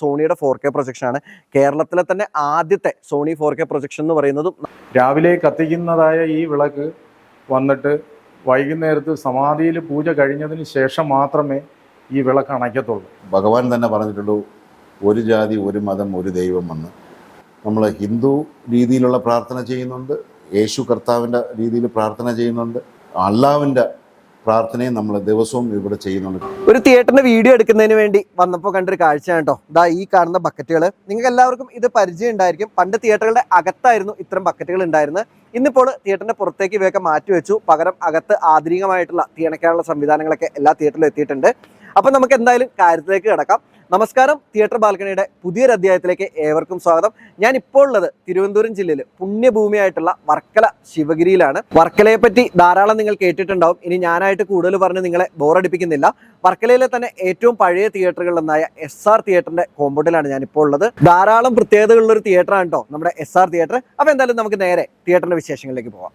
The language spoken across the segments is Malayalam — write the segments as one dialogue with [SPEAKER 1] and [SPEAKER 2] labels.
[SPEAKER 1] സോണിയുടെ ഫോർ കെ പ്രൊജക്ഷൻ ആണ്. കേരളത്തിലെ തന്നെ ആദ്യത്തെ സോണി ഫോർ കെ പ്രൊജക്ഷൻ എന്ന് പറയുന്നതും
[SPEAKER 2] രാവിലെ കത്തിക്കുന്നതായ ഈ വിളക്ക് വന്നിട്ട് വൈകുന്നേരത്ത് സമാധിയിൽ പൂജ കഴിഞ്ഞതിന് ശേഷം മാത്രമേ ഈ വിളക്ക് അണയ്ക്കത്തുള്ളൂ.
[SPEAKER 3] ഭഗവാൻ തന്നെ പറഞ്ഞിട്ടുള്ളൂ ഒരു ജാതി ഒരു മതം ഒരു ദൈവം എന്ന് നമ്മൾ ഹിന്ദു രീതിയിലുള്ള പ്രാർത്ഥന ചെയ്യുന്നുണ്ട് യേശു കർത്താവിന്റെ രീതിയിൽ പ്രാർത്ഥന ചെയ്യുന്നുണ്ട് അള്ളാവിന്റെ പ്രാർത്ഥനയും നമ്മൾ ദിവസവും ഇവിടെ ചെയ്യുന്നുണ്ട്.
[SPEAKER 1] ഒരു തിയേറ്ററിന്റെ വീഡിയോ എടുക്കുന്നതിന് വേണ്ടി വന്നപ്പോൾ കണ്ടൊരു കാഴ്ചയാണ് കേട്ടോ ഇതാ ഈ കാണുന്ന ബക്കറ്റുകൾ നിങ്ങൾക്ക് എല്ലാവർക്കും ഇത് പരിചയം ഉണ്ടായിരിക്കും. പണ്ട് തിയേറ്ററുകളുടെ അകത്തായിരുന്നു ഇത്തരം ബക്കറ്റുകൾ ഉണ്ടായിരുന്നത്. ഇന്നിപ്പോൾ തിയേറ്ററിന്റെ പുറത്തേക്ക് ഇവയൊക്കെ മാറ്റിവെച്ചു പകരം അകത്ത് ആധുനികമായിട്ടുള്ള തീയണക്കാനുള്ള സംവിധാനങ്ങളൊക്കെ എല്ലാ തിയേറ്ററിലും എത്തിയിട്ടുണ്ട്. അപ്പം നമുക്ക് എന്തായാലും കാര്യത്തിലേക്ക് കിടക്കാം. നമസ്കാരം തിയേറ്റർ ബാൽക്കണിയുടെ പുതിയൊരു അധ്യായത്തിലേക്ക് ഏവർക്കും സ്വാഗതം. ഞാൻ ഇപ്പോൾ ഉള്ളത് തിരുവനന്തപുരം ജില്ലയിൽ പുണ്യഭൂമിയായിട്ടുള്ള വർക്കല ശിവഗിരിയിലാണ്. വർക്കലയെ പറ്റി ധാരാളം നിങ്ങൾ കേട്ടിട്ടുണ്ടാവും. ഇനി ഞാനായിട്ട് കൂടുതൽ പറഞ്ഞ് നിങ്ങളെ ബോറടിപ്പിക്കുന്നില്ല. വർക്കലയിലെ തന്നെ ഏറ്റവും പഴയ തിയേറ്ററുകളിലൊന്നായ എസ് ആർ തിയേറ്ററിന്റെ കോമ്പൗണ്ടിലാണ് ഞാൻ ഇപ്പോൾ ഉള്ളത്. ധാരാളം പ്രത്യേകതകളുള്ള ഒരു തിയേറ്ററാണ് കേട്ടോ നമ്മുടെ എസ് ആർ തിയേറ്റർ. അപ്പോൾ എന്തായാലും നമുക്ക് നേരെ തിയേറ്ററിന്റെ വിശേഷങ്ങളിലേക്ക് പോവാം.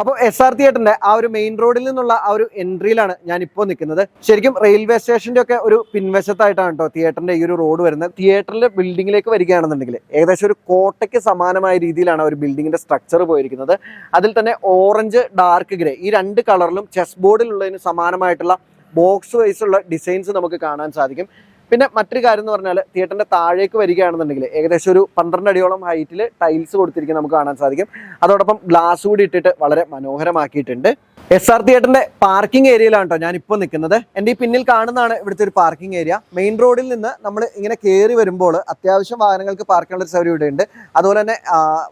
[SPEAKER 1] അപ്പോൾ എസ് ആർ തിയേറ്ററിന്റെ ആ ഒരു മെയിൻ റോഡിൽ നിന്നുള്ള ആ ഒരു എൻട്രിയിലാണ് ഞാൻ ഇപ്പോൾ നിൽക്കുന്നത്. ശരിക്കും റെയിൽവേ സ്റ്റേഷന്റെ ഒക്കെ ഒരു പിൻവശത്തായിട്ടാണ് കേട്ടോ തിയേറ്ററിന്റെ ഈ ഒരു റോഡ് വരുന്നത്. തിയേറ്ററിന്റെ ബിൽഡിങ്ങിലേക്ക് വരികയാണെന്നുണ്ടെങ്കിൽ ഏകദേശം ഒരു കോട്ടയ്ക്ക് സമാനമായ രീതിയിലാണ് ഒരു ബിൽഡിങ്ങിന്റെ സ്ട്രക്ചർ പോയിരിക്കുന്നത്. അതിൽ തന്നെ ഓറഞ്ച് ഡാർക്ക് ഗ്രേ ഈ രണ്ട് കളറിലും ചെസ് ബോർഡിലുള്ളതിന് സമാനമായിട്ടുള്ള ബോക്സ് വൈസ് ഉള്ള ഡിസൈൻസ് നമുക്ക് കാണാൻ സാധിക്കും. പിന്നെ മറ്റൊരു കാര്യം എന്ന് പറഞ്ഞാൽ തിയേറ്ററിന്റെ താഴേക്ക് വരികയാണെന്നുണ്ടെങ്കിൽ ഏകദേശം ഒരു പന്ത്രണ്ട് അടിയോളം ഹൈറ്റിൽ ടൈൽസ് കൊടുത്തിരിക്കുന്നത് നമുക്ക് കാണാൻ സാധിക്കും. അതോടൊപ്പം ഗ്ലാസ് കൂടി ഇട്ടിട്ട് വളരെ മനോഹരമാക്കിയിട്ടുണ്ട്. എസ് ആർ തിയേറ്ററിന്റെ പാർക്കിംഗ് ഏരിയയിലാണ് കേട്ടോ ഞാനിപ്പോൾ നിൽക്കുന്നത് എന്റെ ഈ പിന്നിൽ കാണുന്നതാണ് ഇവിടുത്തെ ഒരു പാർക്കിംഗ് ഏരിയ മെയിൻ റോഡിൽ നിന്ന് നമ്മൾ ഇങ്ങനെ കയറി വരുമ്പോൾ അത്യാവശ്യം വാഹനങ്ങൾക്ക് പാർക്കാനുള്ള ഒരു സൗകര്യം ഇവിടെ ഉണ്ട് അതുപോലെ തന്നെ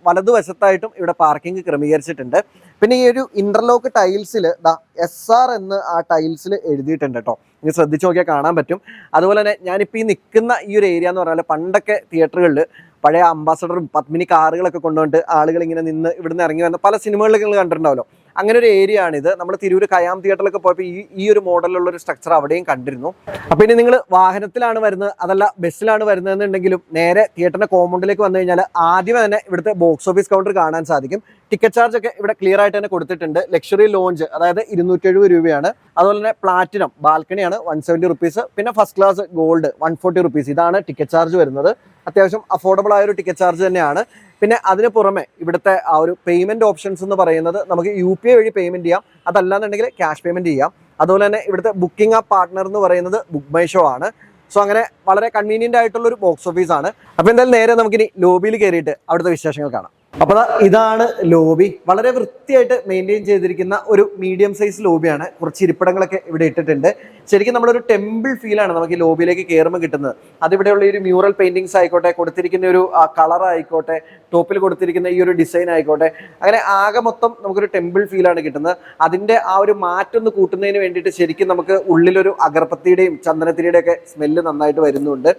[SPEAKER 1] വലതുവശത്തായിട്ടും ഇവിടെ പാർക്കിംഗ് ക്രമീകരിച്ചിട്ടുണ്ട്. പിന്നെ ഈ ഒരു ഇന്റർലോക്ക് ടൈൽസിൽ ദാ എസ് ആർ എന്ന് ആ ടൈൽസിൽ എഴുതിയിട്ടുണ്ട് കേട്ടോ ഇനി ശ്രദ്ധിച്ച് നോക്കിയാൽ കാണാൻ പറ്റും. അതുപോലെ തന്നെ ഞാനിപ്പോൾ ഈ നിൽക്കുന്ന ഈ ഒരു ഏരിയ എന്ന് പറഞ്ഞാൽ പണ്ടൊക്കെ തിയേറ്ററുകളിൽ പഴയ അംബാസഡറും പത്മിനി കാറുകളൊക്കെ കൊണ്ടുകൊണ്ട് ആളുകൾ ഇങ്ങനെ നിന്ന് ഇവിടുന്ന് ഇറങ്ങി വന്ന പല സിനിമകളിലൊക്കെ നിങ്ങൾ കണ്ടിട്ടുണ്ടാവല്ലോ. അങ്ങനെ ഒരു ഏരിയ ആണിത്. നമ്മൾ തിരൂർ കയാം തിയേറ്ററിലൊക്കെ പോയപ്പോൾ ഈ ഈ ഒരു മോഡലുള്ള ഒരു സ്ട്രക്ചർ അവിടെയും കണ്ടിരുന്നു. അപ്പോൾ ഇനി നിങ്ങൾ വാഹനത്തിലാണ് വരുന്നത് അതല്ല ബസ്സിലാണ് വരുന്നതെന്നുണ്ടെങ്കിലും നേരെ തിയേറ്ററിന്റെ കോമ്പൗണ്ടിലേക്ക് വന്നു കഴിഞ്ഞാൽ ആദ്യമേ തന്നെ ഇവിടുത്തെ ബോക്സ് ഓഫീസ് കൗണ്ടർ കാണാൻ സാധിക്കും. ടിക്കറ്റ് ചാർജ് ഒക്കെ ഇവിടെ ക്ലിയർ ആയിട്ട് തന്നെ കൊടുത്തിട്ടുണ്ട്. ലക്ഷറി ലോഞ്ച് അതായത് ഇരുന്നൂറ്റി രൂപയാണ്. അതുപോലെ തന്നെ പ്ലാറ്റിനം ബാൽക്കണിയാണ് വൺ സെവന്റി റുപ്പീസ് പിന്നെ first class gold one forty rupees ഇതാണ് ടിക്കറ്റ് ചാർജ് വരുന്നത്. അത്യാവശ്യം അഫോർഡബിൾ ആയ ഒരു ടിക്കറ്റ് ചാർജ് തന്നെയാണ്. പിന്നെ അതിന് പുറമെ ഇവിടുത്തെ ആ ഒരു പേയ്മെന്റ് ഓപ്ഷൻസ് എന്ന് പറയുന്നത് നമുക്ക് യു പി ഐ വഴി പേയ്മെന്റ് ചെയ്യാം. അതല്ലാന്നുണ്ടെങ്കിൽ ക്യാഷ് പേയ്മെന്റ് ചെയ്യാം. അതുപോലെ തന്നെ ഇവിടുത്തെ ബുക്കിംഗ് ആ പാർട്ട്ണർ എന്ന് പറയുന്നത് ബുക്ക് മൈ ഷോ ആണ്. സോ അങ്ങനെ വളരെ കൺവീനിയന്റ് ആയിട്ടുള്ള ഒരു ബോക്സ് ഓഫീസാണ് അപ്പോൾ അപ്പൊ എന്തായാലും നേരെ നമുക്കിനി ലോബിയിൽ കയറിയിട്ട് അവിടുത്തെ വിശേഷങ്ങൾ കാണാം. അപ്പോൾ ഇതാണ് ലോബി. വളരെ വൃത്തിയായിട്ട് മെയിന്റെയിൻ ചെയ്തിരിക്കുന്ന ഒരു മീഡിയം സൈസ് ലോബിയാണ്. കുറച്ച് ഇരിപ്പിടങ്ങളൊക്കെ ഇവിടെ ഇട്ടിട്ടുണ്ട്. ശരിക്കും നമ്മളൊരു ടെമ്പിൾ ഫീലാണ് നമുക്ക് ഈ ലോബിയിലേക്ക് കയറുമ്പോൾ കിട്ടുന്നത്. അതിവിടെയുള്ള ഈ ഒരു മ്യൂറൽ പെയിന്റിങ്സ് ആയിക്കോട്ടെ കൊടുത്തിരിക്കുന്ന ഒരു കളർ ആയിക്കോട്ടെ ടോപ്പിൽ കൊടുത്തിരിക്കുന്ന ഈ ഒരു ഡിസൈൻ ആയിക്കോട്ടെ അങ്ങനെ ആകെ മൊത്തം നമുക്കൊരു ടെമ്പിൾ ഫീലാണ് കിട്ടുന്നത്. അതിന്റെ ആ ഒരു മാറ്റം ഒന്ന് കൂട്ടുന്നതിന് വേണ്ടിയിട്ട് ശരിക്കും നമുക്ക് ഉള്ളിലൊരു അഗർപ്പത്തിയുടെയും ചന്ദനത്തിരിയുടെയും ഒക്കെ സ്മെല്ല് നന്നായിട്ട് വരുന്നുണ്ട്.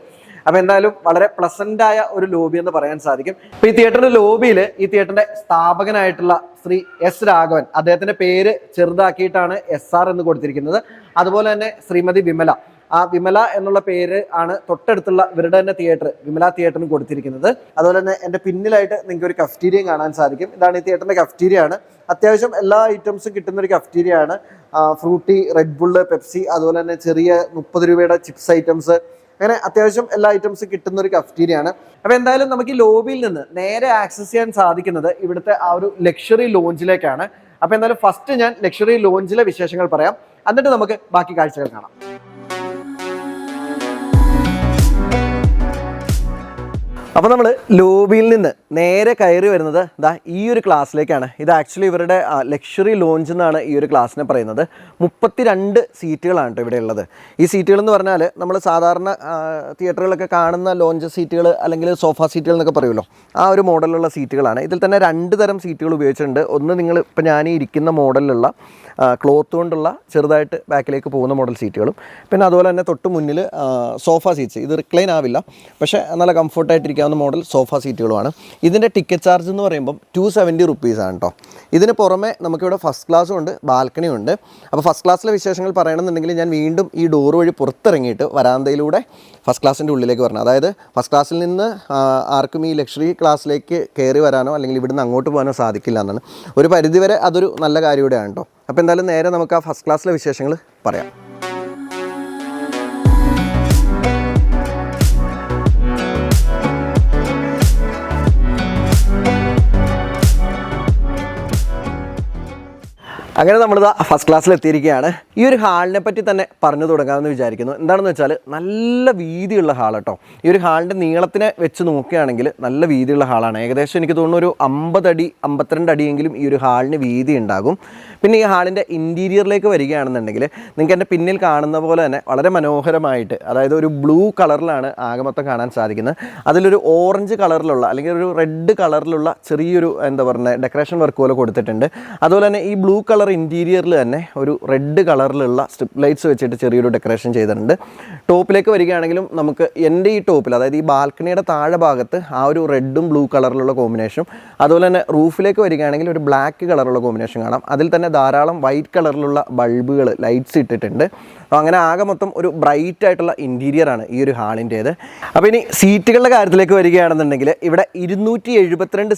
[SPEAKER 1] അപ്പൊ എന്തായാലും വളരെ പ്ലസന്റ് ആയ ഒരു ലോബി എന്ന് പറയാൻ സാധിക്കും. ഇപ്പൊ ഈ തിയേറ്ററിന്റെ ലോബിയിൽ ഈ തിയേറ്ററിന്റെ സ്ഥാപകനായിട്ടുള്ള ശ്രീ എസ് രാഘവൻ അദ്ദേഹത്തിന്റെ പേര് ചെറുതാക്കിയിട്ടാണ് എസ് ആർ എന്ന് കൊടുത്തിരിക്കുന്നത്. അതുപോലെ തന്നെ ശ്രീമതി വിമല. ആ വിമല എന്നുള്ള പേര് ആണ് തൊട്ടടുത്തുള്ള ഇവരുടെ തന്നെ തിയേറ്റർ വിമല തിയേറ്ററിന് കൊടുത്തിരിക്കുന്നത്. അതുപോലെ തന്നെ എന്റെ പിന്നിലായിട്ട് നിങ്ങൾക്ക് ഒരു കഫ്റ്റീരിയയും കാണാൻ സാധിക്കും. ഇതാണ് ഈ തിയേറ്ററിന്റെ കഫ്റ്റീരിയ ആണ്. അത്യാവശ്യം എല്ലാ ഐറ്റംസും കിട്ടുന്ന ഒരു കഫ്റ്റീരിയ ആണ്. ഫ്രൂട്ടി റെഡ് ബുള്ള് പെപ്സി അതുപോലെ തന്നെ ചെറിയ മുപ്പത് രൂപയുടെ ചിപ്സ് ഐറ്റംസ് അങ്ങനെ അത്യാവശ്യം എല്ലാ ഐറ്റംസും കിട്ടുന്ന ഒരു കഫ്റ്റീരിയ ആണ്. അപ്പൊ എന്തായാലും നമുക്ക് ഈ ലോബിയിൽ നിന്ന് നേരെ ആക്സസ് ചെയ്യാൻ സാധിക്കുന്നത് ഇവിടുത്തെ ആ ഒരു ലക്ഷറി ലോഞ്ചിലേക്കാണ് അപ്പൊ എന്തായാലും ഫസ്റ്റ് ഞാൻ ലക്ഷറി ലോഞ്ചിലെ വിശേഷങ്ങൾ പറയാം. എന്നിട്ട് നമുക്ക് ബാക്കി കാഴ്ചകൾ കാണാം. അപ്പോൾ നമ്മൾ ലോബിയിൽ നിന്ന് നേരെ കയറി വരുന്നത് ഇതാ ഈ ഒരു ക്ലാസ്സിലേക്കാണ്. ഇത് ആക്ച്വലി ഇവരുടെ ലക്ഷറി ലോഞ്ച് എന്നാണ് ഈ ഒരു ക്ലാസ്സിനെ പറയുന്നത്. മുപ്പത്തിരണ്ട് സീറ്റുകളാണ് കേട്ടോ ഇവിടെ ഉള്ളത്. ഈ സീറ്റുകൾ എന്ന് പറഞ്ഞാൽ നമ്മൾ സാധാരണ തിയേറ്ററുകളൊക്കെ കാണുന്ന ലോഞ്ച് സീറ്റുകൾ അല്ലെങ്കിൽ സോഫ സീറ്റുകൾ എന്നൊക്കെ പറയുമല്ലോ. ആ ഒരു മോഡലുള്ള സീറ്റുകളാണ്. ഇതിൽ തന്നെ രണ്ട് തരം സീറ്റുകൾ ഉപയോഗിച്ചിട്ടുണ്ട്. ഒന്ന് നിങ്ങൾ ഇപ്പം ഞാൻ ഇരിക്കുന്ന മോഡലിലുള്ള ക്ലോത്ത് കൊണ്ടുള്ള ചെറുതായിട്ട് ബാക്കിലേക്ക് പോകുന്ന മോഡൽ സീറ്റുകളും പിന്നെ അതുപോലെ തന്നെ തൊട്ട് മുന്നിൽ സോഫ സീറ്റ്സ് ഇത് റിക്ലൈൻ ആവില്ല. പക്ഷേ നല്ല കംഫർട്ടായിട്ടിരിക്കാവുന്ന മോഡൽ സോഫ സീറ്റുകളുമാണ് ഇതിന്റെ ടിക്കറ്റ് ചാർജ് എന്ന് പറയുമ്പം ടു സെവന്റി റുപ്പീസാണ് കേട്ടോ ഇതിന് പുറമെ നമുക്കിവിടെ ഫസ്റ്റ് ക്ലാസ്സും ഉണ്ട് ബാൽക്കണിയും ഉണ്ട്. അപ്പോൾ ഫസ്റ്റ് ക്ലാസ്സിലെ വിശേഷങ്ങൾ പറയണമെന്നുണ്ടെങ്കിൽ ഞാൻ വീണ്ടും ഈ ഡോർ വഴി പുറത്തിറങ്ങിയിട്ട് വരാന്തയിലൂടെ ഫസ്റ്റ് ക്ലാസ്സിന്റെ ഉള്ളിലേക്ക് വരണം. അതായത് ഫസ്റ്റ് ക്ലാസ്സിൽ നിന്ന് ആർക്കും ഈ ലക്ഷറി ക്ലാസ്സിലേക്ക് കയറി വരാനോ അല്ലെങ്കിൽ ഇവിടുന്ന് അങ്ങോട്ട് പോകാനോ സാധിക്കില്ല എന്നാണ്. ഒരു പരിധിവരെ അതൊരു നല്ല കാര്യം കൂടെയാണ് കേട്ടോ അപ്പോൾ എന്തായാലും നേരെ നമുക്ക് ആ ഫസ്റ്റ് ക്ലാസ്സിലെ വിശേഷങ്ങൾ പറയാം. അങ്ങനെ നമ്മളിത് ഫസ്റ്റ് ക്ലാസ്സിൽ എത്തിയിരിക്കുകയാണ്. ഈ ഒരു ഹാളിനെ പറ്റി തന്നെ പറഞ്ഞു തുടങ്ങാമെന്ന് വിചാരിക്കുന്നു. എന്താണെന്ന് വെച്ചാൽ നല്ല വീതിയുള്ള ഹാൾ കേട്ടോ ഈ ഒരു ഹാളിന്റെ നീളത്തിനെ വെച്ച് നോക്കുകയാണെങ്കിൽ നല്ല വീതിയുള്ള ഹാളാണ്. ഏകദേശം എനിക്ക് തോന്നുന്നു ഒരു അമ്പത് അടി അമ്പത്തിരണ്ട് അടിയെങ്കിലും ഈ ഒരു ഹാളിന് വീതി ഉണ്ടാകും. പിന്നെ ഈ ഹാളിന്റെ ഇന്റീരിയറിലേക്ക് വരികയാണെന്നുണ്ടെങ്കിൽ നിങ്ങൾക്ക് എന്റെ പിന്നിൽ കാണുന്ന പോലെ തന്നെ വളരെ മനോഹരമായിട്ട് അതായത് ഒരു ബ്ലൂ കളറിലാണ് ആകമൊത്തം കാണാൻ സാധിക്കുന്നത്. അതിലൊരു ഓറഞ്ച് കളറിലുള്ള അല്ലെങ്കിൽ ഒരു റെഡ് കളറിലുള്ള ചെറിയൊരു എന്താ പറയുക ഡെക്കറേഷൻ വർക്ക് പോലെ കൊടുത്തിട്ടുണ്ട്. അതുപോലെ തന്നെ ഈ ബ്ലൂ കളർ ഇന്റീരിയറിൽ തന്നെ ഒരു റെഡ് കളറിലുള്ള സ്ട്രിപ്പ് ലൈറ്റ്സ് വെച്ചിട്ട് ചെറിയൊരു ഡെക്കറേഷൻ ചെയ്തിട്ടുണ്ട്. ടോപ്പിലേക്ക് വരികയാണെങ്കിലും നമുക്ക് എന്റെ ഈ ടോപ്പിൽ അതായത് ഈ ബാൽക്കണിയുടെ താഴെ ഭാഗത്ത് ആ ഒരു റെഡും ബ്ലൂ കളറിലുള്ള കോമ്പിനേഷനും അതുപോലെ തന്നെ റൂഫിലേക്ക് വരികയാണെങ്കിൽ ഒരു ബ്ലാക്ക് കളറുള്ള കോമ്പിനേഷൻ കാണാം. അതിൽ തന്നെ ധാരാളം വൈറ്റ് കളറിലുള്ള ബൾബുകൾ ലൈറ്റ്സ് ഇട്ടിട്ടുണ്ട്. അങ്ങനെ ആകെ മൊത്തം ഒരു ബ്രൈറ്റ് ആയിട്ടുള്ള ഇന്റീരിയർ ആണ് ഈ ഒരു ഹാളിന്റേത് അപ്പോൾ ഇനി സീറ്റുകളുടെ കാര്യത്തിലേക്ക് വരികയാണെന്നുണ്ടെങ്കിൽ ഇവിടെ ഇരുന്നൂറ്റി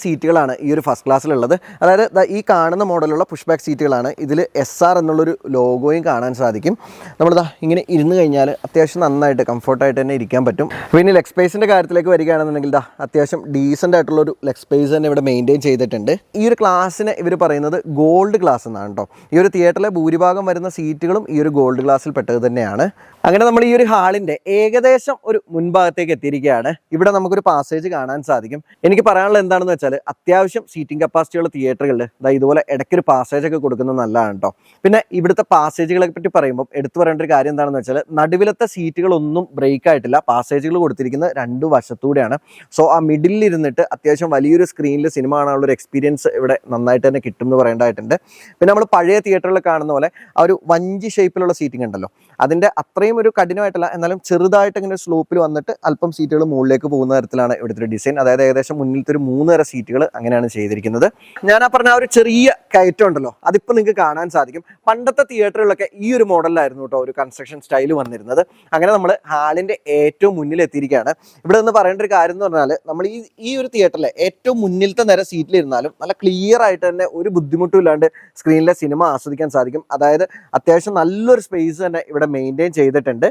[SPEAKER 1] സീറ്റുകളാണ് ഈ ഒരു ഫസ്റ്റ് ക്ലാസ്സിലുള്ളത് അതായത് ഈ കാണുന്ന മോഡലുള്ള പുഷ് ബാക്ക് സീറ്റുകളാണ് ഇതിൽ എസ് ആർ എന്നുള്ളൊരു ലോഗോയും കാണാൻ സാധിക്കും. നമ്മളിതാ ഇങ്ങനെ ഇരുന്ന് കഴിഞ്ഞാൽ അത്യാവശ്യം നന്നായിട്ട് കംഫർട്ടായിട്ട് തന്നെ ഇരിക്കാൻ പറ്റും. പിന്നെ ലെഗ് സ്പേസിന്റെ കാര്യത്തിലേക്ക് വരികയാണെന്നുണ്ടെങ്കിൽ ഇതാ അത്യാവശ്യം ഡീസന്റ് ആയിട്ടുള്ള ഒരു ലെഗ് സ്പേസ് തന്നെ ഇവിടെ മെയിന്റെയിൻ ചെയ്തിട്ടുണ്ട്. ഈ ഒരു ക്ലാസ്സിന് ഇവർ പറയുന്നത് ഗോൾഡ് ക്ലാസ് എന്നാണ് കേട്ടോ ഈ ഒരു തിയേറ്ററിലെ ഭൂരിഭാഗം വരുന്ന സീറ്റുകളും ഈ ഒരു ഗോൾഡ് ക്ലാസ്സിൽ പെട്ടത് തന്നെയാണ്. അങ്ങനെ നമ്മൾ ഈ ഒരു ഹാളിന്റെ ഏകദേശം ഒരു മുൻഭാഗത്തേക്ക് എത്തിയിരിക്കുകയാണ്. ഇവിടെ നമുക്കൊരു പാസേജ് കാണാൻ സാധിക്കും. എനിക്ക് പറയാനുള്ളത് എന്താണെന്ന് വെച്ചാൽ അത്യാവശ്യം സീറ്റിംഗ് കപ്പാസിറ്റിയുള്ള തിയേറ്ററുകളിൽ ഇതുപോലെ ഇടയ്ക്കൊരു പാസേജ് ഒക്കെ കൊടുക്കുന്നത് നല്ലതാണ് കേട്ടോ പിന്നെ ഇവിടുത്തെ പാസേജുകളെ പറ്റി പറയുമ്പോൾ എടുത്തു പറയേണ്ട ഒരു കാര്യം എന്താണെന്ന് വെച്ചാൽ നടുവിലത്തെ സീറ്റുകളൊന്നും ബ്രേക്ക് ആയിട്ടില്ല. പാസേജുകൾ കൊടുത്തിരിക്കുന്നത് രണ്ട് വശത്തൂടെയാണ്. സോ ആ മിഡിലിൽ ഇരുന്നിട്ട് അത്യാവശ്യം വലിയൊരു സ്ക്രീനിൽ സിനിമ കാണാനുള്ള ഒരു എക്സ്പീരിയൻസ് ഇവിടെ നന്നായിട്ട് തന്നെ കിട്ടും എന്ന് പറയേണ്ടതായിട്ടുണ്ട്. പിന്നെ നമ്മൾ പഴയ തിയേറ്ററിൽ കാണുന്ന പോലെ ആ ഒരു വഞ്ചി ഷേപ്പിലുള്ള സീറ്റിംഗ് ഉണ്ടല്ലോ. അതിന്റെ അത്രയും ഒരു കഠിനമായിട്ടല്ല എന്നാലും ചെറുതായിട്ട് ഇങ്ങനെ സ്ലോപ്പിൽ വന്നിട്ട് അല്പം സീറ്റുകൾ മുകളിലേക്ക് പോകുന്ന തരത്തിലാണ് ഇവിടുത്തെ ഡിസൈൻ അതായത് ഏകദേശം മുന്നിലത്തെ ഒരു മൂന്ന് തരം സീറ്റുകൾ അങ്ങനെയാണ് ചെയ്തിരിക്കുന്നത്. ഞാൻ ആ പറഞ്ഞ ആ ഒരു ചെറിയ കയറ്റം ഉണ്ടല്ലോ അതിപ്പോൾ നിങ്ങൾക്ക് കാണാൻ സാധിക്കും. പണ്ടത്തെ തിയേറ്ററുകളൊക്കെ ഈ ഒരു മോഡലിലായിരുന്നു കേട്ടോ ഒരു കൺസ്ട്രക്ഷൻ സ്റ്റൈൽ വന്നിരുന്നത്. അങ്ങനെ നമ്മൾ ഹാളിന്റെ ഏറ്റവും മുന്നിൽ എത്തിയിരിക്കുകയാണ്. ഇവിടെ നിന്ന് പറയേണ്ട ഒരു കാര്യം എന്ന് പറഞ്ഞാൽ നമ്മൾ ഈ ഈ ഒരു തിയേറ്ററിലെ ഏറ്റവും മുന്നിലത്തെ നേരെ സീറ്റിലിരുന്നാലും നല്ല ക്ലിയർ ആയിട്ട് തന്നെ ഒരു ബുദ്ധിമുട്ടും ഇല്ലാണ്ട് സ്ക്രീനിലെ സിനിമ ആസ്വദിക്കാൻ സാധിക്കും. അതായത് അത്യാവശ്യം നല്ലൊരു സ്പേസ് തന്നെ ഇവിടെ മെയിന്റെയിൻ ചെയ്തിട്ടുണ്ട്.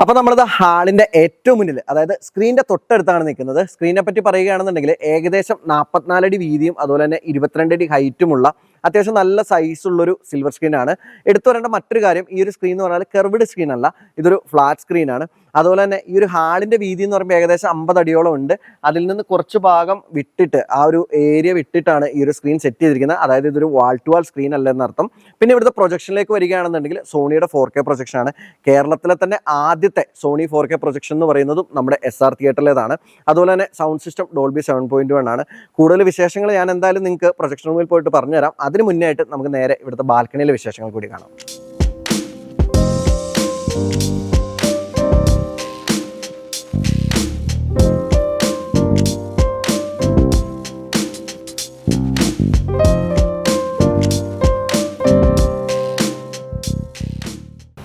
[SPEAKER 1] അപ്പോൾ നമ്മളിത് ഹാളിന്റെ ഏറ്റവും മുന്നിൽ അതായത് സ്ക്രീനിന്റെ തൊട്ടടുത്താണ് നിൽക്കുന്നത്. സ്ക്രീനെ പറ്റി പറയുകയാണെന്നുണ്ടെങ്കിൽ ഏകദേശം നാൽപ്പത്തിനാലടി വീതിയും അതുപോലെ തന്നെ ഇരുപത്തിരണ്ടടി ഹൈറ്റുമുള്ള അത്യാവശ്യം നല്ല സൈസുള്ളൊരു സിൽവർ സ്ക്രീനാണ് എടുത്തു വരേണ്ട മറ്റൊരു കാര്യം ഈ ഒരു സ്ക്രീൻ എന്ന് പറഞ്ഞാൽ കെർവ്ഡ് സ്ക്രീൻ അല്ല ഇതൊരു ഫ്ലാറ്റ് സ്ക്രീനാണ് അതുപോലെ തന്നെ ഈ ഒരു ഹാളിന്റെ വീതി എന്ന് പറയുമ്പോൾ ഏകദേശം അമ്പത് അടിയോളം ഉണ്ട്. അതിൽ നിന്ന് കുറച്ച് ഭാഗം വിട്ടിട്ട് ആ ഒരു ഏരിയ വിട്ടിട്ടാണ് ഈ ഒരു സ്ക്രീൻ സെറ്റ് ചെയ്തിരിക്കുന്നത്. അതായത് ഇതൊരു വാൾ ടു വാൾ സ്ക്രീൻ അല്ല എന്നർത്ഥം. പിന്നെ ഇവിടുത്തെ പ്രൊജക്ഷനിലേക്ക് വരികയാണെന്നുണ്ടെങ്കിൽ സോണിയുടെ ഫോർ കെ പ്രൊജക്ഷൻ ആണ്. കേരളത്തിലെ തന്നെ ആദ്യത്തെ സോണി ഫോർ കെ പ്രൊജക്ഷൻ എന്ന് പറയുന്നതും നമ്മുടെ എസ് ആർ തിയേറ്ററിലേതാണ് അതുപോലെ തന്നെ sound system Dolby seven point one ആണ്. കൂടുതൽ വിശേഷങ്ങൾ ഞാൻ എന്തായാലും നിങ്ങൾക്ക് പ്രൊജക്ഷൻ റൂമിൽ പോയിട്ട് പറഞ്ഞുതരാം. അതിന് മുന്നേ ആയിട്ട് നമുക്ക് നേരെ ഇവിടുത്തെ ബാൽക്കണിയിലെ വിശേഷങ്ങൾ കൂടി കാണാം.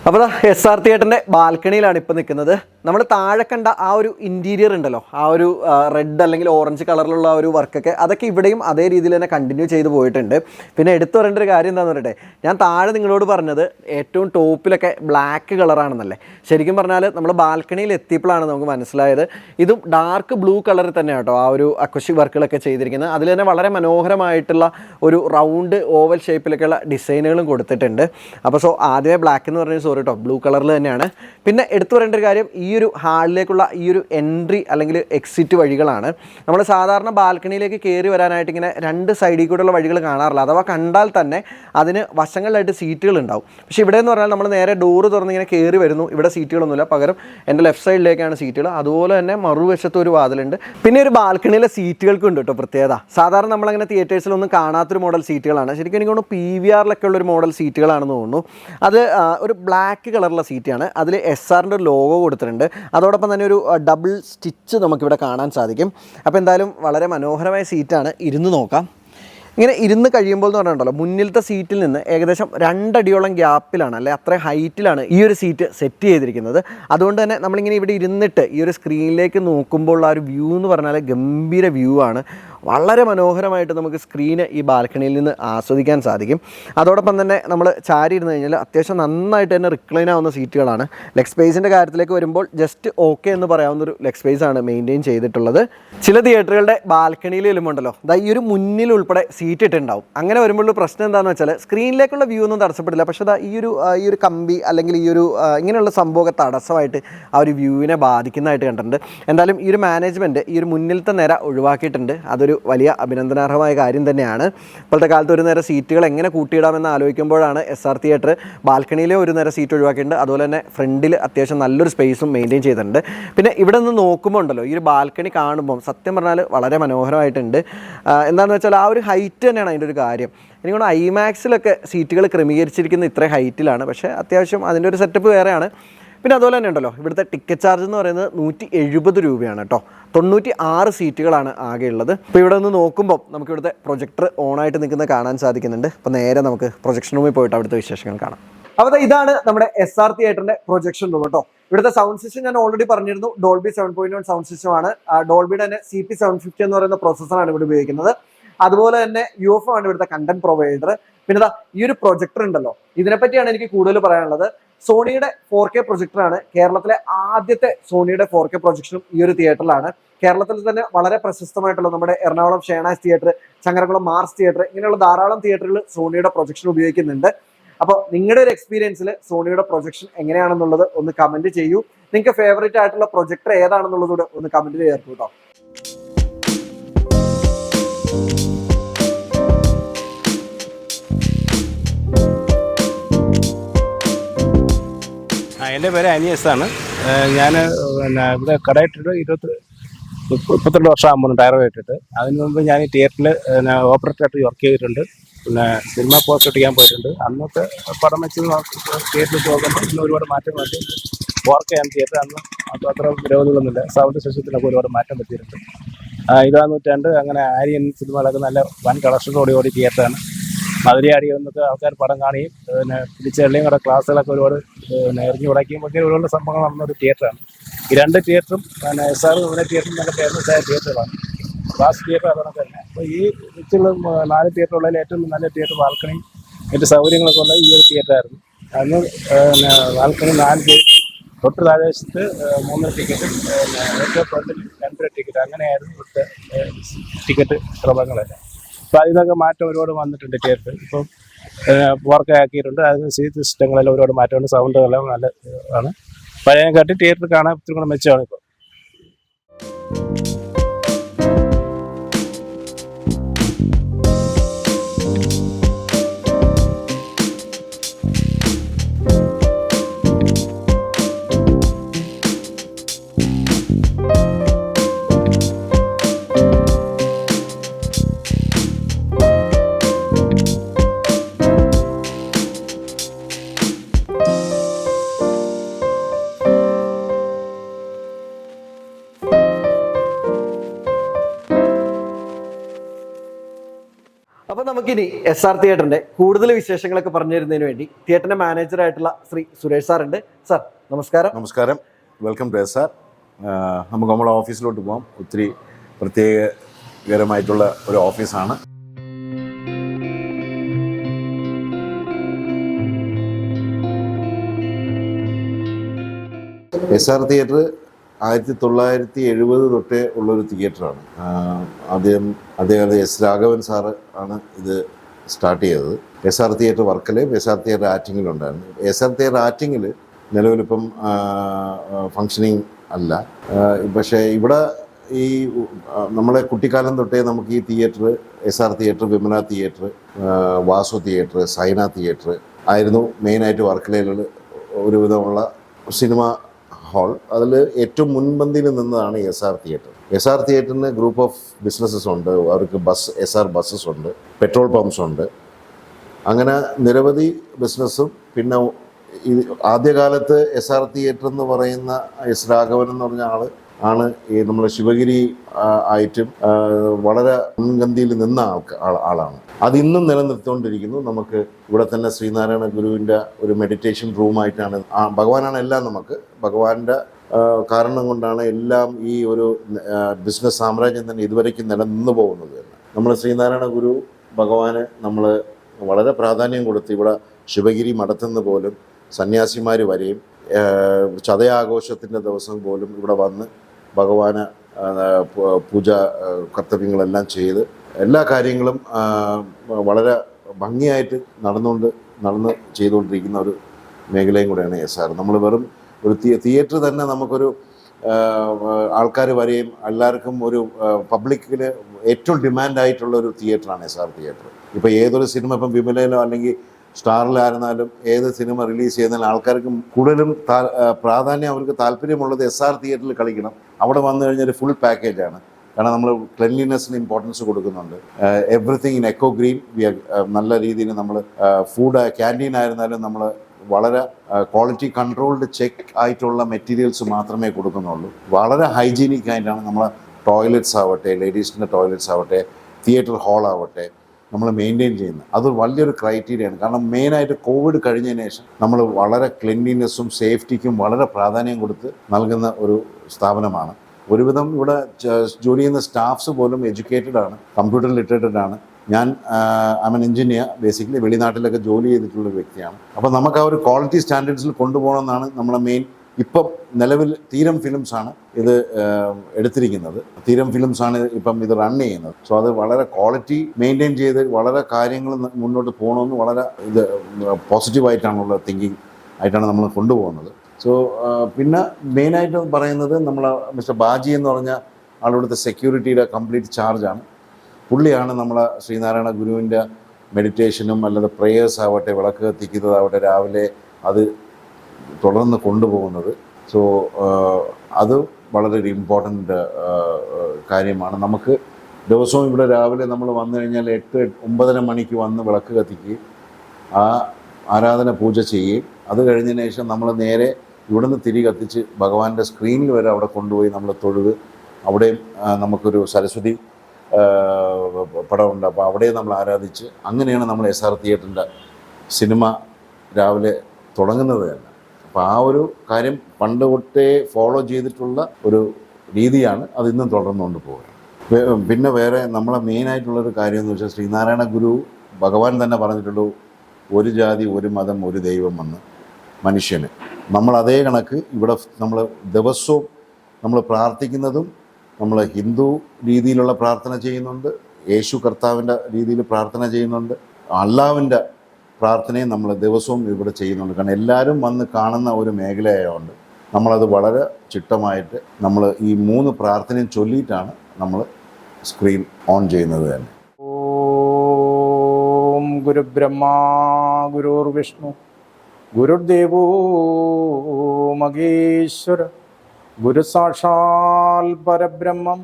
[SPEAKER 1] അപ്പോൾ എസ് ആർ തിയേറ്ററിന്റെ ബാൽക്കണിയിലാണ് ഇപ്പോൾ നിൽക്കുന്നത്. നമ്മൾ താഴെ കണ്ട ആ ഒരു ഇന്റീരിയർ ഉണ്ടല്ലോ ആ ഒരു റെഡ് അല്ലെങ്കിൽ ഓറഞ്ച് കളറിലുള്ള ആ ഒരു വർക്കൊക്കെ അതൊക്കെ ഇവിടെയും അതേ രീതിയിൽ തന്നെ കണ്ടിന്യൂ ചെയ്ത് പോയിട്ടുണ്ട്. പിന്നെ എടുത്തു പറയേണ്ട ഒരു കാര്യം എന്താണെന്ന് പറയട്ടെ? ഞാൻ താഴെ നിങ്ങളോട് പറഞ്ഞത് ഏറ്റവും ടോപ്പിലൊക്കെ ബ്ലാക്ക് കളറാണെന്നല്ലേ ശരിക്കും പറഞ്ഞാൽ നമ്മൾ ബാൽക്കണിയിൽ എത്തിയപ്പോഴാണ് നമുക്ക് മനസ്സിലായത്. ഇതും ഡാർക്ക് ബ്ലൂ കളറിൽ തന്നെ കേട്ടോ ആ ഒരു അക്വഷി വർക്കുകളൊക്കെ ചെയ്തിരിക്കുന്നത്. അതിൽ തന്നെ വളരെ മനോഹരമായിട്ടുള്ള ഒരു റൗണ്ട് ഓവൽ ഷേപ്പിലൊക്കെയുള്ള ഡിസൈനുകളും കൊടുത്തിട്ടുണ്ട്. അപ്പോൾ സോ ആദ്യമേ ബ്ലാക്ക് എന്ന് പറഞ്ഞ സോറി കേട്ടോ ബ്ലൂ കളറിൽ തന്നെയാണ്. പിന്നെ എടുത്തു പറയേണ്ട ഒരു കാര്യം ഈ ഒരു ഹാളിലേക്കുള്ള ഈ ഒരു എൻട്രി അല്ലെങ്കിൽ എക്സിറ്റ് വഴികളാണ്. നമ്മൾ സാധാരണ ബാൽക്കണിയിലേക്ക് കയറി വരാനായിട്ട് ഇങ്ങനെ രണ്ട് സൈഡിൽ കൂടെയുള്ള വഴികൾ കാണാറില്ല. അഥവാ കണ്ടാൽ തന്നെ അതിന് വശങ്ങളിലായിട്ട് സീറ്റുകൾ ഉണ്ടാവും. പക്ഷേ ഇവിടെ എന്ന് പറഞ്ഞാൽ നമ്മൾ നേരെ ഡോറ് തുറന്ന് ഇങ്ങനെ കയറി വരുന്നു. ഇവിടെ സീറ്റുകളൊന്നുമില്ല പകരം എന്റെ ലെഫ്റ്റ് സൈഡിലേക്കാണ് സീറ്റുകൾ അതുപോലെ തന്നെ മറുവശത്ത് ഒരു വാതിലുണ്ട്. പിന്നെ ഒരു ബാൽക്കണിയിലെ സീറ്റുകൾക്കും ഉണ്ട് കേട്ടോ പ്രത്യേകത. സാധാരണ നമ്മളങ്ങനെ തിയേറ്റേഴ്സിലൊന്നും കാണാത്തൊരു മോഡൽ സീറ്റുകളാണ് ശരിക്കും എനിക്ക് തോന്നുന്നു പി വി ആറിലൊക്കെ ഉള്ളൊരു മോഡൽ സീറ്റുകളാണെന്ന് തോന്നുന്നു. അത് ഒരു ബ്ലാക്ക് കളറുള്ള സീറ്റാണ് അതിൽ എസ് ആറിന്റെ ഒരു ലോഗോ കൊടുത്തിട്ടുണ്ട്. അതോടൊപ്പം തന്നെ ഒരു ഡബിൾ സ്റ്റിച്ച് നമുക്കിവിടെ കാണാൻ സാധിക്കും. അപ്പോൾ എന്തായാലും വളരെ മനോഹരമായ സീറ്റാണ് ഇരുന്ന് നോക്കാം. ഇങ്ങനെ ഇരുന്ന് കഴിയുമ്പോൾ എന്ന് പറഞ്ഞിട്ടുണ്ടല്ലോ മുന്നിലത്തെ സീറ്റിൽ നിന്ന് ഏകദേശം രണ്ടടിയോളം ഗ്യാപ്പിലാണ് അല്ലെ അത്ര ഹൈറ്റിലാണ് ഈ ഒരു സീറ്റ് സെറ്റ് ചെയ്തിരിക്കുന്നത്. അതുകൊണ്ട് തന്നെ നമ്മളിങ്ങനെ ഇവിടെ ഇരുന്നിട്ട് ഈ ഒരു സ്ക്രീനിലേക്ക് നോക്കുമ്പോൾ ആ ഒരു വ്യൂ എന്ന് പറഞ്ഞാൽ ഗംഭീര വ്യൂ ആണ്. വളരെ മനോഹരമായിട്ട് നമുക്ക് സ്ക്രീന് ഈ ബാൽക്കണിയിൽ നിന്ന് ആസ്വദിക്കാൻ സാധിക്കും. അതോടൊപ്പം തന്നെ നമ്മൾ ചാരി ഇരുന്ന് കഴിഞ്ഞാൽ അത്യാവശ്യം നന്നായിട്ട് തന്നെ റിക്ലൈൻ ആവുന്ന സീറ്റുകളാണ് ലെഗ് സ്പേസിന്റെ കാര്യത്തിലേക്ക് വരുമ്പോൾ ജസ്റ്റ് ഓക്കെ എന്ന് പറയാവുന്ന ഒരു ലെഗ് സ്പേസ് ആണ് മെയിന്റെയിൻ ചെയ്തിട്ടുള്ളത്. ചില തിയേറ്ററുകളുടെ ബാൽക്കണിയിൽ വരുമ്പോണ്ടല്ലോ ദാ ഈ ഒരു മുന്നിൽ ഉൾപ്പെടെ സീറ്റ് ഇട്ടുണ്ടാവും അങ്ങനെ വരുമ്പോഴുള്ള പ്രശ്നം എന്താണെന്ന് വെച്ചാൽ സ്ക്രീനിലേക്കുള്ള വ്യൂ ഒന്നും തടസ്സപ്പെടില്ല. പക്ഷേ ദാ ഈ ഒരു ഈ ഒരു കമ്പി അല്ലെങ്കിൽ ഈ ഒരു ഇങ്ങനെയുള്ള സംഭവമൊക്കെ തടസ്സമായിട്ട് ആ ഒരു വ്യൂവിനെ ബാധിക്കുന്നതായിട്ട് കണ്ടിട്ടുണ്ട്. എന്തായാലും ഈ ഒരു മാനേജ്മെന്റ് ഈ ഒരു മുന്നിലത്തെ നിര ഒഴിവാക്കിയിട്ടുണ്ട്. അതൊരു വലിയ അഭിനന്ദനാർഹമായ കാര്യം തന്നെയാണ്. ഇപ്പോഴത്തെ കാലത്ത് ഒരു നേരം സീറ്റുകൾ എങ്ങനെ കൂട്ടിയിടാമെന്ന് ആലോചിക്കുമ്പോഴാണ് എസ് ആർ തിയേറ്റർ ബാൽക്കണിയിലെ ഒരു നേരം സീറ്റ് ഒഴിവാക്കിയിട്ടുണ്ട്. അതുപോലെ തന്നെ ഫ്രണ്ടിൽ അത്യാവശ്യം നല്ലൊരു സ്പേസും മെയിന്റെയിൻ ചെയ്തിട്ടുണ്ട്. പിന്നെ ഇവിടെ നിന്ന് നോക്കുമ്പോൾ ഉണ്ടല്ലോ ഈ ഒരു ബാൽക്കണി കാണുമ്പോൾ സത്യം പറഞ്ഞാൽ വളരെ മനോഹരമായിട്ടുണ്ട്. എന്താണെന്ന് വെച്ചാൽ ആ ഒരു ഹൈറ്റ് തന്നെയാണ് അതിന്റെ ഒരു കാര്യം. എനിക്ക് തോന്നുന്നു ഐമാക്സിലൊക്കെ സീറ്റുകൾ ക്രമീകരിച്ചിരിക്കുന്ന ഇത്ര ഹൈറ്റിലാണ് പക്ഷേ അത്യാവശ്യം അതിന്റെ ഒരു സെറ്റപ്പ് വേറെയാണ്. പിന്നെ അതുപോലെ തന്നെ ഉണ്ടല്ലോ ഇവിടുത്തെ ടിക്കറ്റ് ചാർജ് എന്ന് പറയുന്നത് നൂറ്റി എഴുപത് രൂപയാണ് കേട്ടോ. തൊണ്ണൂറ്റി ആറ് സീറ്റുകളാണ് ആകെ ഉള്ളത്. ഇപ്പോൾ ഇവിടെ നിന്ന് നോക്കുമ്പോൾ നമുക്ക് ഇവിടുത്തെ പ്രൊജക്ടർ ഓണായിട്ട് നിൽക്കുന്നത് കാണാൻ സാധിക്കുന്നുണ്ട്. അപ്പോൾ നേരെ നമുക്ക് പ്രൊജക്ഷൻ റൂമിൽ പോയിട്ട് അവിടുത്തെ വിശേഷങ്ങൾ കാണാം. അപ്പോൾ ഇതാണ് നമ്മുടെ എസ് ആർ തിയേറ്ററിന്റെ പ്രൊജക്ഷൻ റൂം കേട്ടോ. ഇവിടുത്തെ സൗണ്ട് സിസ്റ്റം ഞാൻ ഓൾറെഡി പറഞ്ഞിരുന്നു. Dolby seven point one sound system ആണ്. ഡോൾബിയുടെ തന്നെ സി പി സെവൻ ഫിഫ്റ്റി എന്ന് പറയുന്ന പ്രോസസ്സറാണ് ഇവിടെ ഉപയോഗിക്കുന്നത്. അതുപോലെ തന്നെ യു എഫ് ആണ് ഇവിടുത്തെ കണ്ടന്റ് പ്രൊവൈഡർ പിന്നെ ഈ ഒരു പ്രൊജക്ടർ ഉണ്ടല്ലോ. ഇതിനെപ്പറ്റിയാണ് എനിക്ക് കൂടുതൽ പറയാനുള്ളത്. സോണിയുടെ ഫോർ കെ പ്രൊജക്ടറാണ്. കേരളത്തിലെ ആദ്യത്തെ സോണിയുടെ ഫോർ കെ പ്രൊജക്ഷനും ഈ ഒരു തിയേറ്ററിലാണ് കേരളത്തിൽ തന്നെ വളരെ പ്രശസ്തമായിട്ടുള്ള നമ്മുടെ Ernakulam Shenoys theatre Changaramkulam Mars theatre ഇങ്ങനെയുള്ള ധാരാളം തിയേറ്ററുകൾ സോണിയുടെ പ്രൊജക്ഷൻ ഉപയോഗിക്കുന്നുണ്ട്. അപ്പോൾ നിങ്ങളുടെ ഒരു എക്സ്പീരിയൻസിൽ സോണിയുടെ പ്രൊജക്ഷൻ എങ്ങനെയാണെന്നുള്ളത് ഒന്ന് കമന്റ് ചെയ്യൂ. നിങ്ങൾക്ക് ഫേവറേറ്റ് ആയിട്ടുള്ള പ്രൊജക്ടർ ഏതാണെന്നുള്ളതുകൂടെ ഒന്ന് കമന്റ് ചേർക്കൂ കേട്ടോ
[SPEAKER 4] എന്റെ പേര് അനിയസ് ആണ്. ഞാൻ പിന്നെ ഇവിടെ കടയിട്ടിട്ട് ഇരുപത്തി മുപ്പ- മുപ്പത്തിരണ്ട് വർഷം ആകുമ്പോൾ ടയർ ഇട്ടിട്ട് അതിന് മുമ്പ് ഞാൻ തിയേറ്ററിൽ പിന്നെ ഓപ്പറേറ്ററായിട്ട് വർക്ക് ചെയ്തിട്ടുണ്ട്. പിന്നെ സിനിമ പോസ്റ്റ് ഒട്ടിക്കാൻ പോയിട്ടുണ്ട്. അന്നത്തെ പടം വെച്ച് തിയേറ്ററിൽ നോക്കുമ്പോൾ ഇന്ന് ഒരുപാട് മാറ്റം വേണ്ടി വർക്ക് ചെയ്യാൻ തിയേറ്റർ അന്ന് അപ്പോൾ അത്ര നിരവധികളൊന്നുമില്ല സൗണ്ട് സിസ്റ്റത്തിനൊക്കെ ഒരുപാട് മാറ്റം പറ്റിയിട്ടുണ്ട് ഇരുപതാം നൂറ്റാണ്ട് അങ്ങനെ ആര്യൻ സിനിമകളൊക്കെ നല്ല വൻ കളക്ഷനോടുകൂടി തിയേറ്ററാണ് മധുരയാടി എന്നൊക്കെ ആൾക്കാർ പടം കാണുകയും പിന്നെ തിരിച്ചെള്ളിയും കൂടെ ക്ലാസ്സുകളൊക്കെ ഒരുപാട് പിന്നെ എറിഞ്ഞു ഉടക്കുകയും ഒക്കെ ഒരുപാട് സംഭവങ്ങൾ നടന്ന ഒരു തിയേറ്ററാണ്. ഈ രണ്ട് തിയേറ്ററും പിന്നെ എസ് ആർ ഇവിടെ തിയേറ്ററും നല്ല ഫേമസ് ആയ തിയേറ്ററുകളാണ്. ക്ലാസ് തിയേറ്റർ അതാണ് തന്നെ. അപ്പോൾ ഈ മിച്ചുള്ള നാല് തിയേറ്ററുള്ളതിൽ ഏറ്റവും നല്ല തിയേറ്റർ വാൽക്കണി മറ്റ് സൗകര്യങ്ങളൊക്കെ ഉള്ള ഈ ഒരു തിയേറ്ററായിരുന്നു. അന്ന് പിന്നെ ബാൽക്കണി നാല് തൊട്ട് താഴേശത്ത് മൂന്നര ടിക്കറ്റും പിന്നെ ഏറ്റവും ഫ്രണ്ടിൽ രണ്ടര ടിക്കറ്റ് അങ്ങനെയായിരുന്നു ഇവിടുത്തെ ടിക്കറ്റ് ക്രമങ്ങളെല്ലാം അപ്പോൾ അതിനൊക്കെ മാറ്റം ഒരുപാട് വന്നിട്ടുണ്ട് ടേപ്പ് ഇപ്പം വർക്ക് ആക്കിയിട്ടുണ്ട്. അതിന് സീ സിസ്റ്റങ്ങളെല്ലാം ഒരുപാട് മാറ്റമുണ്ട്. സൗണ്ടുകളെല്ലാം നല്ല ആണ്. പഴയ കാട്ടി തിയേറ്റർ കാണാൻ ഇത്തിരി കൂടെ മെച്ചമാണ് ഇപ്പോൾ
[SPEAKER 1] അപ്പൊ നമുക്കിനി എസ് ആർ തിയേറ്ററിന്റെ കൂടുതൽ വിശേഷങ്ങളൊക്കെ പറഞ്ഞു തരുന്നതിന് വേണ്ടി തിയേറ്ററിന്റെ മാനേജർ ആയിട്ടുള്ള ശ്രീ സുരേഷ് സാർ ഉണ്ട്. സാർ നമസ്കാരം.
[SPEAKER 3] നമസ്കാരം. വെൽക്കം ടു എസ് ആർ നമുക്ക് നമ്മളെ ഓഫീസിലോട്ട് പോകാം ഒത്തിരി പ്രത്യേകകരമായിട്ടുള്ള ഒരു ഓഫീസാണ്. എസ് ആർ തിയേറ്റർ ആയിരത്തി തൊള്ളായിരത്തി എഴുപത് തൊട്ടേ ഉള്ളൊരു തിയേറ്ററാണ്. ആദ്യം അദ്ദേഹം എസ് രാഘവൻ സാറ് ആണ് ഇത് സ്റ്റാർട്ട് ചെയ്തത്. എസ് ആർ തിയേറ്റർ വർക്കലയും എസ് ആർ തിയേറ്റർ ആറ്റിങ്ങിലുണ്ടായിരുന്നു എസ് ആർ തിയേറ്റർ ആറ്റിങ്ങിൽ നിലവിലിപ്പം ഫങ്ഷനിങ് അല്ല. പക്ഷേ ഇവിടെ ഈ നമ്മളെ കുട്ടിക്കാലം തൊട്ടേ നമുക്ക് ഈ theatre S R theatre Vimala theatre Vasu theatre Saina theatre ആയിരുന്നു മെയിനായിട്ട് വർക്കലയിൽ ഒരുവിധമുള്ള സിനിമ ഹാൾ അതിൽ ഏറ്റവും മുൻപന്തിയിൽ നിന്നതാണ് S R theatre S R തിയേറ്ററിന് group of businesses ഉണ്ട്. അവർക്ക് ബസ് എസ് ആർ ബസ്സസ് ഉണ്ട്. പെട്രോൾ പമ്പ്സ് ഉണ്ട്. അങ്ങനെ നിരവധി ബിസിനസ്സും പിന്നെ ഈ ആദ്യകാലത്ത് എസ് ആർ തിയേറ്റർ എന്ന് പറയുന്ന എസ് രാഘവൻ എന്ന് പറഞ്ഞ ആൾ ആണ് ഈ നമ്മൾ ശിവഗിരി ആയിട്ടും വളരെ മുൻപന്തിയിൽ നിന്ന ആൾക്ക് ആളാണ്. അത് ഇന്നും നിലനിർത്തിക്കൊണ്ടിരിക്കുന്നു. നമുക്ക് ഇവിടെ തന്നെ ശ്രീനാരായണ ഗുരുവിന്റെ ഒരു മെഡിറ്റേഷൻ റൂമായിട്ടാണ് ഭഗവാനാണ് എല്ലാം നമുക്ക്. ഭഗവാന്റെ കാരണം കൊണ്ടാണ് എല്ലാം ഈ ഒരു ബിസിനസ് സാമ്രാജ്യം തന്നെ ഇതുവരേക്കും നിലനിന്ന് പോകുന്നത് തന്നെ നമ്മൾ ശ്രീനാരായണ ഗുരു ഭഗവാന് നമ്മൾ വളരെ പ്രാധാന്യം കൊടുത്ത് ഇവിടെ ശിവഗിരി മഠത്തുനിന്ന് പോലും സന്യാസിമാർ വരെയും ചതയാഘോഷത്തിന്റെ ദിവസം പോലും ഇവിടെ വന്ന് ഭഗവാന് പൂജാ കർത്തവ്യങ്ങളെല്ലാം ചെയ്ത് എല്ലാ കാര്യങ്ങളും വളരെ ഭംഗിയായിട്ട് നടന്നുകൊണ്ട് നടന്ന് ചെയ്തുകൊണ്ടിരിക്കുന്ന ഒരു മേഖലയും കൂടെയാണ് എസ് ആർ. നമ്മൾ വെറും ഒരു തിയേറ്റർ തന്നെ നമുക്കൊരു ആൾക്കാർ വരെയും എല്ലാവർക്കും ഒരു പബ്ലിക്കിൽ ഏറ്റവും ഡിമാൻഡായിട്ടുള്ള ഒരു തിയേറ്ററാണ് എസ് ആർ തിയേറ്റർ. ഇപ്പോൾ ഏതൊരു സിനിമ ഇപ്പം വിമലയിലോ അല്ലെങ്കിൽ സ്റ്റാറിലായിരുന്നാലും ഏത് സിനിമ റിലീസ് ചെയ്യുന്നാലും ആൾക്കാർക്ക് കൂടുതലും പ്രാധാന്യം അവർക്ക് താല്പര്യമുള്ളത് എസ് ആർ തിയേറ്ററിൽ കളിക്കണം. അവിടെ വന്നു കഴിഞ്ഞാൽ ഫുൾ പാക്കേജാണ്. കാരണം നമ്മൾ ക്ലെൻലിനെസ്സിന് ഇമ്പോർട്ടൻസ് കൊടുക്കുന്നുണ്ട്. Everything in eco green we നല്ല രീതിയിൽ നമ്മൾ ഫുഡ് ക്യാന്റീൻ ആയിരുന്നാലും നമ്മൾ വളരെ ക്വാളിറ്റി കൺട്രോൾഡ് ചെക്ക് ആയിട്ടുള്ള മെറ്റീരിയൽസ് മാത്രമേ കൊടുക്കുന്നുള്ളൂ. വളരെ ഹൈജീനിക് ആയിട്ടാണ് നമ്മൾ ടോയ്ലറ്റ്സ് ആവട്ടെ ലേഡീസിന്റെ ടോയ്ലറ്റ്സ് ആവട്ടെ തിയേറ്റർ ഹാൾ ആവട്ടെ നമ്മൾ മെയിന്റെയിൻ ചെയ്യുന്നത്. അത് വലിയൊരു ക്രൈറ്റീരിയയാണ് കാരണം മെയിനായിട്ട് കോവിഡ് കഴിഞ്ഞതിന് ശേഷം നമ്മൾ വളരെ ക്ലെൻലിനെസ്സും സേഫ്റ്റിക്കും വളരെ പ്രാധാന്യം കൊടുത്ത് നൽകുന്ന ഒരു സ്ഥാപനമാണ്. ഒരുവിധം ഇവിടെ ജോലി ചെയ്യുന്ന സ്റ്റാഫ്സ് പോലും എഡ്യൂക്കേറ്റഡ് ആണ് കമ്പ്യൂട്ടർ ലിറ്ററേറ്റഡ് ആണ്. ഞാൻ ഐ എൻ എഞ്ചിനീയർ ബേസിക്കലി വെളിനാട്ടിലൊക്കെ ജോലി ചെയ്തിട്ടുള്ള ഒരു വ്യക്തിയാണ്. അപ്പോൾ നമുക്ക് ആ ഒരു ക്വാളിറ്റി സ്റ്റാൻഡേർഡ്സിൽ കൊണ്ടുപോകണം എന്നാണ് നമ്മളെ മെയിൻ ഇപ്പം നിലവിൽ തീരം ഫിലിംസ് ആണ് ഇത് എടുത്തിരിക്കുന്നത്. തീരം ഫിലിംസ് ആണ് ഇപ്പം ഇത് റൺ ചെയ്യുന്നത്. സോ അത് വളരെ ക്വാളിറ്റി മെയിന്റെയിൻ ചെയ്ത് വളരെ കാര്യങ്ങൾ മുന്നോട്ട് പോകണമെന്ന് വളരെ ഇത് പോസിറ്റീവായിട്ടാണുള്ള തിങ്കിങ് ആയിട്ടാണ് നമ്മൾ കൊണ്ടുപോകുന്നത്. സോ പിന്നെ മെയിനായിട്ട് പറയുന്നത് നമ്മൾ മിസ്റ്റർ ബാജി എന്ന് പറഞ്ഞ ആളിവിടുത്തെ സെക്യൂരിറ്റിയുടെ കംപ്ലീറ്റ് ചാർജാണ് പുള്ളിയാണ് നമ്മളെ ശ്രീനാരായണ ഗുരുവിന്റെ മെഡിറ്റേഷനും അല്ലാതെ പ്രേയേഴ്സ് ആവട്ടെ വിളക്ക് കത്തിക്കുന്നതാവട്ടെ രാവിലെ അത് തുടർന്ന് കൊണ്ടുപോകുന്നത്. സോ അത് വളരെ ഒരു ഇമ്പോർട്ടന്റ് കാര്യമാണ്. നമുക്ക് ദിവസവും ഇവിടെ രാവിലെ നമ്മൾ വന്നു കഴിഞ്ഞാൽ എട്ട് ഒമ്പതര മണിക്ക് വന്ന് വിളക്ക് കത്തിക്കുകയും ആ ആരാധന പൂജ ചെയ്യുകയും അത് കഴിഞ്ഞതിന് ശേഷം നമ്മൾ നേരെ ഇവിടുന്ന് തിരി കത്തിച്ച് ഭഗവാന്റെ സ്ക്രീനിൽ വരെ അവിടെ കൊണ്ടുപോയി നമ്മൾ തൊഴുത് അവിടെയും നമുക്കൊരു സരസ്വതി പടമുണ്ട്. അപ്പോൾ അവിടെയും നമ്മൾ ആരാധിച്ച് അങ്ങനെയാണ് നമ്മൾ എസ് ആർ തിയേറ്ററിന്റെ സിനിമ രാവിലെ തുടങ്ങുന്നത് തന്നെ. അപ്പോൾ ആ ഒരു കാര്യം പണ്ട് തൊട്ടേ ഫോളോ ചെയ്തിട്ടുള്ള ഒരു രീതിയാണ് അത് ഇന്നും തുടർന്നുകൊണ്ട് പോകുന്നത് പിന്നെ വേറെ നമ്മളെ മെയിനായിട്ടുള്ളൊരു കാര്യം എന്ന് വെച്ചാൽ ശ്രീനാരായണ ഗുരു ഭഗവാൻ തന്നെ പറഞ്ഞിട്ടുള്ളൂ ഒരു ജാതി ഒരു മതം ഒരു ദൈവം എന്ന്. മനുഷ്യന്. നമ്മൾ അതേ കണക്ക് ഇവിടെ നമ്മൾ ദിവസവും നമ്മൾ പ്രാർത്ഥിക്കുന്നതും നമ്മൾ ഹിന്ദു രീതിയിലുള്ള പ്രാർത്ഥന ചെയ്യുന്നുണ്ട് യേശു കർത്താവിന്റെ രീതിയിൽ പ്രാർത്ഥന ചെയ്യുന്നുണ്ട് അള്ളാവിന്റെ പ്രാർത്ഥനയും നമ്മൾ ദിവസവും ഇവിടെ ചെയ്യുന്നുണ്ട്. കാരണം എല്ലാവരും വന്ന് കാണുന്ന ഒരു മേഖലയായതുകൊണ്ട് നമ്മളത് വളരെ ചിട്ടമായിട്ട് നമ്മൾ ഈ മൂന്ന് പ്രാർത്ഥനയും ചൊല്ലിയിട്ടാണ് നമ്മൾ സ്ക്രീൻ ഓൺ ചെയ്യുന്നത് തന്നെ.
[SPEAKER 2] ഓം ഗുരുബ്രഹ്മാ ഗുരുർവിഷ്ണു ഗുരുദേവോ മഹേശ്വര ഗുരുസാക്ഷാൽ പരബ്രഹ്മം.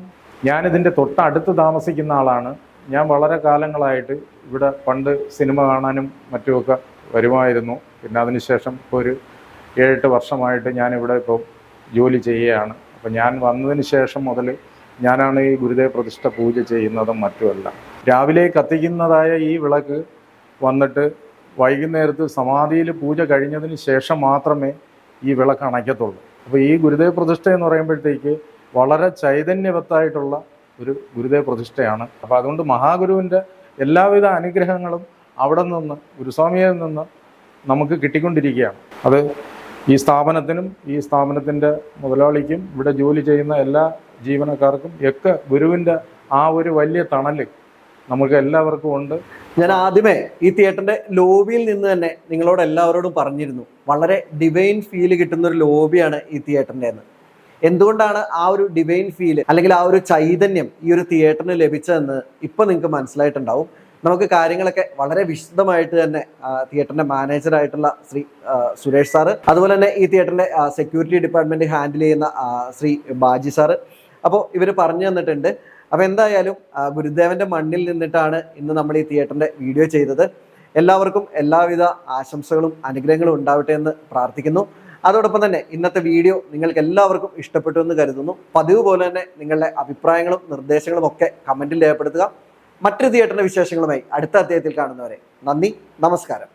[SPEAKER 2] ഞാനിതിന്റെ തൊട്ടടുത്ത് താമസിക്കുന്ന ആളാണ്. ഞാൻ വളരെ കാലങ്ങളായിട്ട് ഇവിടെ പണ്ട് സിനിമ കാണാനും മറ്റുമൊക്കെ വരുമായിരുന്നു. പിന്നെ അതിനുശേഷം ഇപ്പോൾ ഒരു ഏഴെട്ട് വർഷമായിട്ട് ഞാനിവിടെ ഇപ്പോൾ ജോലി ചെയ്യുകയാണ്. അപ്പം ഞാൻ വന്നതിന് ശേഷം മുതൽ ഞാനാണ് ഈ ഗുരുദേവ പ്രതിഷ്ഠ പൂജ ചെയ്യുന്നതും മറ്റുമല്ല. രാവിലെ കത്തിക്കുന്നതായ ഈ വിളക്ക് വന്നിട്ട് വൈകുന്നേരത്ത് സമാധിയിൽ പൂജ കഴിഞ്ഞതിന് ശേഷം മാത്രമേ ഈ വിളക്ക് അണയ്ക്കത്തുള്ളൂ. അപ്പോൾ ഈ ഗുരുദേവ പ്രതിഷ്ഠ എന്ന് പറയുമ്പോഴത്തേക്ക് വളരെ ചൈതന്യവത്തായിട്ടുള്ള ഒരു ഗുരുദേവ പ്രതിഷ്ഠയാണ്. അപ്പോൾ അതുകൊണ്ട് മഹാഗുരുവിന്റെ എല്ലാവിധ അനുഗ്രഹങ്ങളും അവിടെ നിന്ന് ഗുരുസ്വാമിയിൽ നിന്ന് നമുക്ക് കിട്ടിക്കൊണ്ടിരിക്കുകയാണ്. അത് ഈ സ്ഥാപനത്തിനും ഈ സ്ഥാപനത്തിന്റെ മുതലാളിക്കും ഇവിടെ ജോലി ചെയ്യുന്ന എല്ലാ ജീവനക്കാർക്കും ഒക്കെ ഗുരുവിന്റെ ആ ഒരു വലിയ തണൽ നമുക്ക് എല്ലാവർക്കും ഉണ്ട്.
[SPEAKER 1] ഞാൻ ആദ്യമേ ഈ തിയേറ്ററിന്റെ ലോബിയിൽ നിന്ന് തന്നെ നിങ്ങളോട് എല്ലാവരോടും പറഞ്ഞിരുന്നു. വളരെ ഡിവൈൻ ഫീൽ കിട്ടുന്ന ഒരു ലോബിയാണ് ഈ തിയേറ്ററിന്റെ എന്ന് എന്തുകൊണ്ടാണ് ആ ഒരു ഡിവൈൻ ഫീൽ അല്ലെങ്കിൽ ആ ഒരു ചൈതന്യം ഈ ഒരു തിയേറ്ററിന് ലഭിച്ചതെന്ന് ഇപ്പൊ നിങ്ങൾക്ക് മനസ്സിലായിട്ടുണ്ടാവും. നമുക്ക് കാര്യങ്ങളൊക്കെ വളരെ വിശദമായിട്ട് തന്നെ തിയേറ്ററിന്റെ മാനേജറായിട്ടുള്ള ശ്രീ സുരേഷ് സാറ് അതുപോലെ തന്നെ ഈ തിയേറ്ററിന്റെ സെക്യൂരിറ്റി ഡിപ്പാർട്ട്മെന്റ് ഹാൻഡിൽ ചെയ്യുന്ന ശ്രീ ബാജി സാറ്. അപ്പോൾ ഇവർ പറഞ്ഞു തന്നിട്ടുണ്ട് അപ്പൊ എന്തായാലും ഗുരുദേവന്റെ മണ്ണിൽ നിന്നിട്ടാണ് ഇന്ന് നമ്മൾ ഈ തിയേറ്ററിന്റെ വീഡിയോ ചെയ്തത്. എല്ലാവർക്കും എല്ലാവിധ ആശംസകളും അനുഗ്രഹങ്ങളും ഉണ്ടാവട്ടെ എന്ന് പ്രാർത്ഥിക്കുന്നു. അതോടൊപ്പം തന്നെ ഇന്നത്തെ വീഡിയോ നിങ്ങൾക്ക് എല്ലാവർക്കും ഇഷ്ടപ്പെട്ടു എന്ന് കരുതുന്നു. പതിവ് പോലെ തന്നെ നിങ്ങളുടെ അഭിപ്രായങ്ങളും നിർദ്ദേശങ്ങളും ഒക്കെ കമന്റിൽ രേഖപ്പെടുത്തുക. മറ്റൊരു തിയേറ്ററിന്റെ വിശേഷങ്ങളുമായി അടുത്ത അധ്യായത്തിൽ കാണുന്നവരെ. നന്ദി നമസ്കാരം.